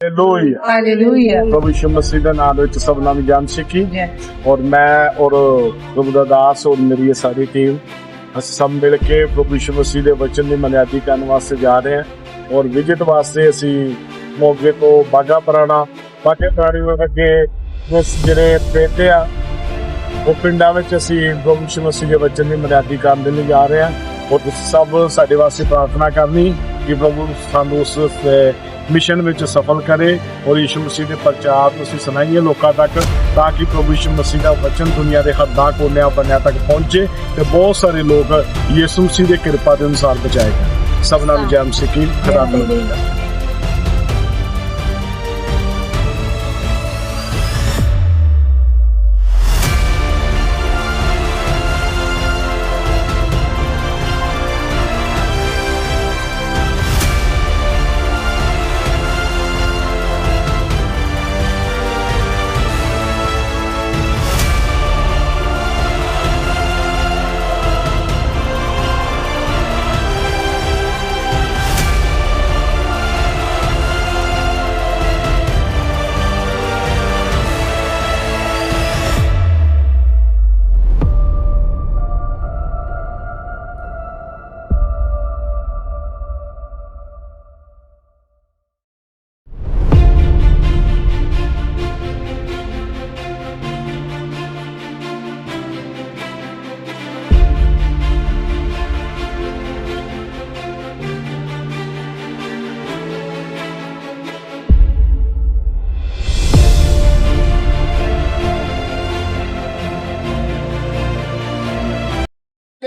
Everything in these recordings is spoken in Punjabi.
Hallelujah Hallelujah. ਪ੍ਰਭੂ ਯਿਸੂ ਮਸੀਹ ਦੇ ਨਾਮ ਵਿੱਚ ਸਭਨਾਂ ਨੂੰ ਜਾਣ ਸਿੱਖੀ Yes. ਔਰ ਮੈਂ ਔਰ ਪ੍ਰਭੂ ਦਾ ਦਾਸ ਔਰ ਮੇਰੀ ਇਹ ਸਾਰੀ ਟੀਮ ਅਸੀਂ ਸਭ ਮਿਲ ਕੇ ਪ੍ਰਭੂ ਯਿਸੂ ਮਸੀਹ ਦੇ ਵਚਨ ਦੀ ਮਨਿਆਦੀ ਕਰਨ ਵਾਸਤੇ ਜਾ ਰਹੇ ਹਾਂ ਔਰ ਵਿਜਿਟ ਵਾਸਤੇ ਅਸੀਂ ਮੋਗੇ ਤੋਂ ਬਾਗਾ ਪੁਰਾਣਾ ਬਾਗੇ ਪੁਰਾਣੀ ਤੋਂ ਅੱਗੇ ਉਸ ਜਿਹੜੇ ਪਿੰਡ ਆ ਉਹ ਪਿੰਡਾਂ ਵਿੱਚ ਅਸੀਂ ਪ੍ਰਭੂ ਯਿਸੂ ਮਸੀਹ ਦੇ ਵਚਨ ਦੀ ਮਨਿਆਦੀ ਕਰਨ ਦੇ ਲਈ ਜਾ ਰਹੇ ਹਾਂ ਔਰ ਤੁਸੀਂ ਸਭ ਸਾਡੇ ਵਾਸਤੇ ਪ੍ਰਾਰਥਨਾ ਕਰਨੀ ਕਿ ਪ੍ਰਭੂ ਸਾਨੂੰ ਉਸ ਮਿਸ਼ਨ ਵਿੱਚ ਸਫਲ ਕਰੇ ਔਰ ਯਿਸੂ ਮਸੀਹ ਦੇ ਪ੍ਰਚਾਰ ਤੁਸੀਂ ਸੁਣਾਈਏ ਲੋਕਾਂ ਤੱਕ ਤਾਂ ਕਿ ਪ੍ਰਭੂ ਯਿਸੂ ਮਸੀਹ ਦਾ ਵਚਨ ਦੁਨੀਆ ਦੇ ਹੱਦਾਂ ਕੋਨਿਆਂ ਬੰਨਿਆਂ ਤੱਕ ਪਹੁੰਚੇ ਤੇ ਬਹੁਤ ਸਾਰੇ ਲੋਕ ਯਿਸੂ ਮਸੀਹ ਦੀ ਕਿਰਪਾ ਦੇ ਅਨੁਸਾਰ ਬਚਾਏ ਜਾਣ। ਸਭਨਾਂ ਨੂੰ ਜੈ ਮਸੀਹ ਕੀ ਖੁਦਾ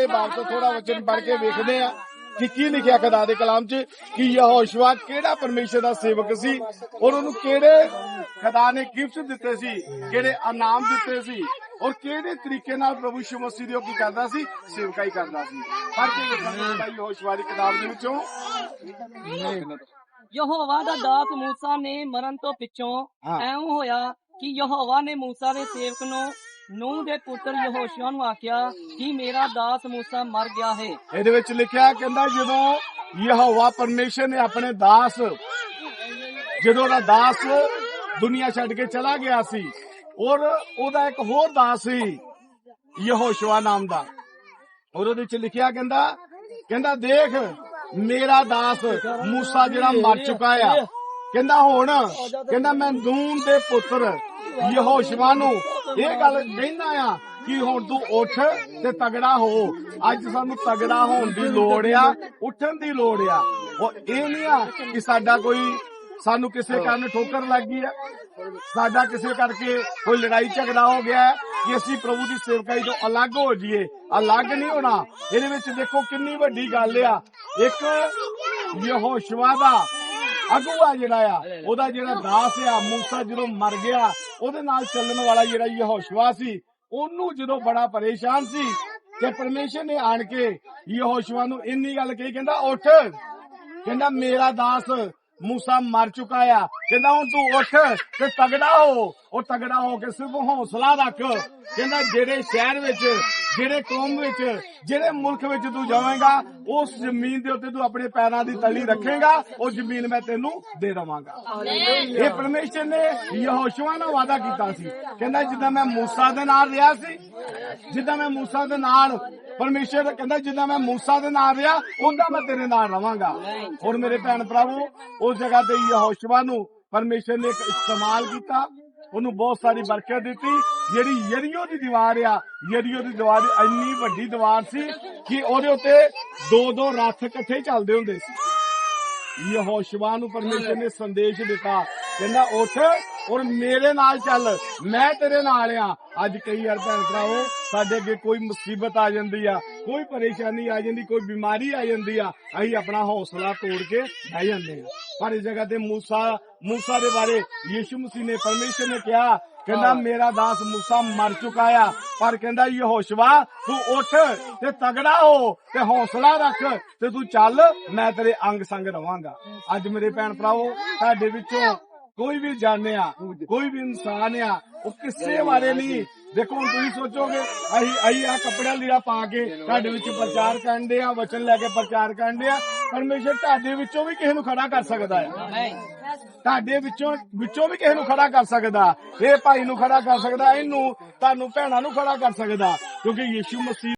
ਤੇ ਬਾਪ ਤੋਂ ਥੋੜਾ ਵਚਨ ਪੜ੍ਹ ਕੇ ਵੇਖਦੇ ਆ ਕਿ ਕੀ ਲਿਖਿਆ ਖੁਦਾ ਦੇ ਕਲਾਮ 'ਚ ਕਿ ਯਹੋਸ਼ੂਆ ਕਿਹੜਾ ਪਰਮੇਸ਼ਰ ਦਾ ਸੇਵਕ ਸੀ ਔਰ ਉਹਨੂੰ ਕਿਹੜੇ ਖੁਦਾ ਨੇ ਗਿਫਟ ਦਿੱਤੇ ਸੀ ਕਿਹੜੇ ਇਨਾਮ ਦਿੱਤੇ ਸੀ ਔਰ ਕਿਹੜੇ ਤਰੀਕੇ ਨਾਲ ਪ੍ਰਭੂ ਯਿਸੂ ਮਸੀਹ ਦੀ ਉਹ ਕੀ ਕਰਦਾ ਸੀ ਸੇਵਕਾਈ ਕਰਦਾ ਸੀ ਹਰ ਕੇ ਵੇਖਾਂਗੇ ਯਹੋਸ਼ੂਆ ਦੀ ਕਿਤਾਬ ਦੇ ਵਿੱਚੋਂ ਯਹੋਵਾ ਦਾ ਦਾਸ ਮੂਸਾ ਨੇ ਮਰਨ ਤੋਂ ਪਿੱਛੋਂ ਹਾਂ। ਐਉਂ ਹੋਇਆ ਕਿ ਯਹੋਵਾ ਨੇ ਮੂਸਾ ਦੇ ਸੇਵਕ ਨੂੰ ਨੂਹ ਦੇ ਪੁੱਤਰ ਯਹੋਸ਼ੂਆ ਨੂੰ ਆਖਿਆ, ਕਿ ਮੇਰਾ ਦਾਸ ਮੂਸਾ ਮਰ ਗਿਆ ਹੈ? ਇਹਦੇ ਵਿੱਚ ਲਿਖਿਆ ਕਹਿੰਦਾ, ਜਦੋਂ ਯਹੋਵਾ ਪਰਮੇਸ਼ਰ ਨੇ ਆਪਣੇ ਦਾਸ, ਜਦੋਂ ਉਹਦਾ ਦਾਸ ਦੁਨੀਆ ਛੱਡ ਕੇ ਚਲਾ ਗਿਆ ਸੀ, ਔਰ ਉਹਦਾ ਇੱਕ ਹੋਰ ਦਾਸ ਸੀ, ਯਹੋਸ਼ੂਆ ਨਾਮ ਦਾ। ਔਰ ਉਹਦੇ ਵਿੱਚ ਲਿਖਿਆ ਕਹਿੰਦਾ ਕਹਿੰਦਾ, ਦੇਖ, ਮੇਰਾ ਦਾਸ ਮੂਸਾ ਜਿਹੜਾ ਮਰ ਚੁੱਕਾ ਆ। ਕਹਿੰਦਾ, ਹੁਣ, ਕਹਿੰਦਾ, ਮੈਂ ਦੂਨ ਦੇ ਪੁੱਤਰ ਯਹੋਸ਼ੂਆ ਨੂੰ ਇਹ ਗੱਲ ਕਹਿੰਦਾ ਆ ਕਿ ਹੁਣ ਤੂੰ ਉੱਠ ਤੇ ਤਗੜਾ ਹੋ। ਅੱਜ ਸਾਨੂੰ ਤਗੜਾ ਹੋਣ ਦੀ ਲੋੜ ਆ, ਉੱਠਣ ਦੀ ਲੋੜ ਆ। ਉਹ ਇਹ ਨਹੀਂ ਆ ਕਿ ਸਾਡਾ ਕੋਈ, ਸਾਨੂੰ ਕਿਸੇ ਕਾਰਨ ਠੋਕਰ ਲੱਗ ਗਈ ਆ। ਸਾਡਾ ਕਿਸੇ ਕਰਕੇ ਕੋਈ ਲੜਾਈ ਝਗੜਾ ਹੋ ਗਿਆ ਕਿ ਅਸੀਂ ਪ੍ਰਭੂ ਦੀ ਸੇਵਕਾਈ ਤੋਂ ਅਲੱਗ ਹੋ ਜਾਈਏ। ਅਲੱਗ ਨਹੀਂ ਹੋਣਾ। ਇਹਦੇ ਵਿੱਚ ਦੇਖੋ ਕਿੰਨੀ ਵੱਡੀ ਗੱਲ ਆ। ਇੱਕ ਯਹੋਸ਼ਵਾ ਦਾ ਅਗੂਆ ਜਿਹੜਾ ਆ, ਉਹਦਾ ਜਿਹੜਾ ਦਾਸ ਆ, ਮੂਸਾ ਜਦੋਂ ਮਰ ਗਿਆ ਉਹਦੇ ਨਾਲ ਚੱਲਣ ਵਾਲਾ ਜਿਹੜਾ ਯਹੋਸ਼ੂਆ ਸੀ, ਉਹਨੂੰ ਜਦੋਂ ਬੜਾ ਪਰੇਸ਼ਾਨ ਸੀ ਕਿ ਪਰਮੇਸ਼ਰ ਨੇ ਆਣ ਕੇ ਯਹੋਸ਼ੂਆ ਨੂੰ ਇੰਨੀ ਗੱਲ ਕਹੀ, ਕਹਿੰਦਾ ਉੱਠ। ਕਹਿੰਦਾ, ਮੇਰਾ ਦਾਸ ਮੂਸਾ ਮਰ ਚੁੱਕਾ ਆ ਕਹਿੰਦਾ ਹੁਣ ਤੂੰ ਉੱਠ ਤੇ ਤਗੜਾ ਹੋ ਉਹ ਤਗੜਾ ਹੋ ਕੇ ਸਿਰਫ ਹੌਸਲਾ ਰੱਖ ਕਹਿੰਦਾ ਜਿਹੜੇ ਸ਼ਹਿਰ ਵਿੱਚ ਜਿਹੜੇ ਕੌਮ ਵਿੱਚ ਜਿਹੜੇ ਮੁਲਕ ਵਿੱਚ ਤੂੰ ਜਾਵੇਂਗਾ ਉਸ ਜ਼ਮੀਨ ਦੇ ਉੱਤੇ ਤੂੰ ਆਪਣੇ ਪੈਰਾਂ ਦੀ ਤਲੀ ਰੱਖੇਗਾ ਉਹ ਜ਼ਮੀਨ ਮੈਂ ਤੈਨੂੰ ਦੇ ਦਵਾਂਗਾ ਇਹ ਪਰਮੇਸ਼ਰ ਨੇ ਯਹੋਸ਼ੂਆ ਨਾਲ ਵਾਅਦਾ ਕੀਤਾ ਸੀ ਕਹਿੰਦਾ ਜਿੱਦਾਂ ਮੈਂ ਮੂਸਾ ਦੇ ਨਾਲ ਰਿਹਾ ਸੀ ਜਿੱਦਾਂ ਮੈਂ ਮੂਸਾ ਦੇ ਨਾਲ ਪਰਮੇਸ਼ਰ ਕਹਿੰਦਾ ਜਿੱਦਾਂ ਮੈਂ ਮੂਸਾ ਦੇ ਨਾਲ ਰਿਹਾ ਉਦਾਂ ਮੈਂ ਤੇਰੇ ਨਾਲ ਰਵਾਂਗਾ। ਔਰ ਮੇਰੇ ਭੈਣ ਭਰਾਵੋ, ਉਸ ਜਗ੍ਹਾ ਤੇ ਯਹੋਸ਼ੂਆ ਨੂੰ ਪਰਮੇਸ਼ਰ ਨੇ ਇਸਤੇਮਾਲ ਕੀਤਾ। ਉਹਨੂੰ ਬਹੁਤ ਸਾਰੀ ਬਰਕਤ ਦਿੱਤੀ। ਜਿਹੜੀ ਯਰੀਓ ਦੀ ਦੀਵਾਰ ਆ, ਯਰੀਓ ਦੀ ਦੀਵਾਰ ਇੰਨੀ ਵੱਡੀ ਦੀਵਾਰ ਸੀ ਕਿ ਉਹਦੇ ਉੱਤੇ ਦੋ ਦੋ ਰੱਥ ਇਕੱਠੇ ਚੱਲਦੇ ਹੁੰਦੇ ਸੀ। ਯਹੋਸ਼ਵਾ ਨੂੰ ਪਰਮੇਸ਼ਰ ਨੇ ਸੰਦੇਸ਼ ਦਿੱਤਾ। ਕਹਿੰਦਾ, ਉੱਠ ਔਰ ਮੇਰੇ ਨਾਲ ਚੱਲ ਮੈਂ ਤੇਰੇ ਨਾਲ ਆ। ਅੱਜ ਕਈ ਵਾਰ ਭੈਣ ਭਰਾਵੋ ਸਾਡੇ ਅੱਗੇ ਕੋਈ ਮੁਸੀਬਤ ਆ ਜਾਂਦੀ ਆ ਕੋਈ ਪਰੇਸ਼ਾਨੀ ਆ ਜਾਂਦੀ ਕੋਈ ਬਿਮਾਰੀ ਆ ਜਾਂਦੀ ਆ ਅਸੀਂ ਆਪਣਾ ਹੌਸਲਾ ਤੋੜ ਕੇ ਬਹਿ ਜਾਂਦੇ ਆ। ਪਰ ਇਸ ਜਗ੍ਹਾ ਤੇ ਮੂਸਾ ਮੂਸਾ ਦੇ ਬਾਰੇ ਯੀਸ਼ੂ ਮਸੀਹ ਨੇ ਪਰਮੇਸ਼ਰ ਨੇ ਕਿਹਾ ਕਹਿੰਦਾ ਮੇਰਾ ਦਾਸ ਮੂਸਾ ਮਰ ਚੁੱਕਾ ਆ ਪਰ ਕਹਿੰਦਾ ਯਹੋਸ਼ਵਾ ਤੂੰ ਉੱਠ ਤੇ ਤਗੜਾ ਹੋ ਤੇ ਹੌਸਲਾ ਰੱਖ ਤੇ ਤੂੰ ਚੱਲ ਮੈਂ ਤੇਰੇ ਅੰਗ ਸੰਗ ਰਵਾਂਗਾ। ਅੱਜ ਮੇਰੇ ਭੈਣ ਭਰਾਵੋ ਤੁਹਾਡੇ ਵਿੱਚੋਂ ਕੋਈ ਵੀ ਜਾਣਿਆ ਕੋਈ ਵੀ ਇਨਸਾਨ ਆ ਉਹ ਕਿਸੇ ਬਾਰੇ ਨਹੀਂ। ਦੇਖੋ ਹੁਣ ਤੁਸੀਂ ਸੋਚੋਗੇ ਅਸੀਂ ਅਸੀਂ ਆ ਕੱਪੜਾ ਲੀੜਾ ਪਾ ਕੇ ਤੁਹਾਡੇ ਵਿੱਚ ਪ੍ਰਚਾਰ ਕਰਨ ਦੇ ਆ ਵਚਨ ਲੈ ਕੇ ਪ੍ਰਚਾਰ ਕਰਨ ਦੇ ਆ ਪਰਮੇਸ਼ਰ ਤੁਹਾਡੇ ਵਿੱਚੋਂ ਵੀ ਕਿਸੇ ਨੂੰ ਖੜਾ ਕਰ ਸਕਦਾ ਹੈ। ਤੁਹਾਡੇ ਵਿੱਚੋਂ ਵਿੱਚੋਂ ਵੀ ਕਿਸੇ ਨੂੰ ਖੜਾ ਕਰ ਸਕਦਾ। ਇਹ ਭਾਈ ਨੂੰ ਖੜਾ ਕਰ ਸਕਦਾ ਇਹਨੂੰ ਤੁਹਾਨੂੰ ਭੈਣਾਂ ਨੂੰ ਖੜਾ ਕਰ ਸਕਦਾ ਕਿਉਂਕਿ ਯੀਸ਼ੂ ਮਸੀਹ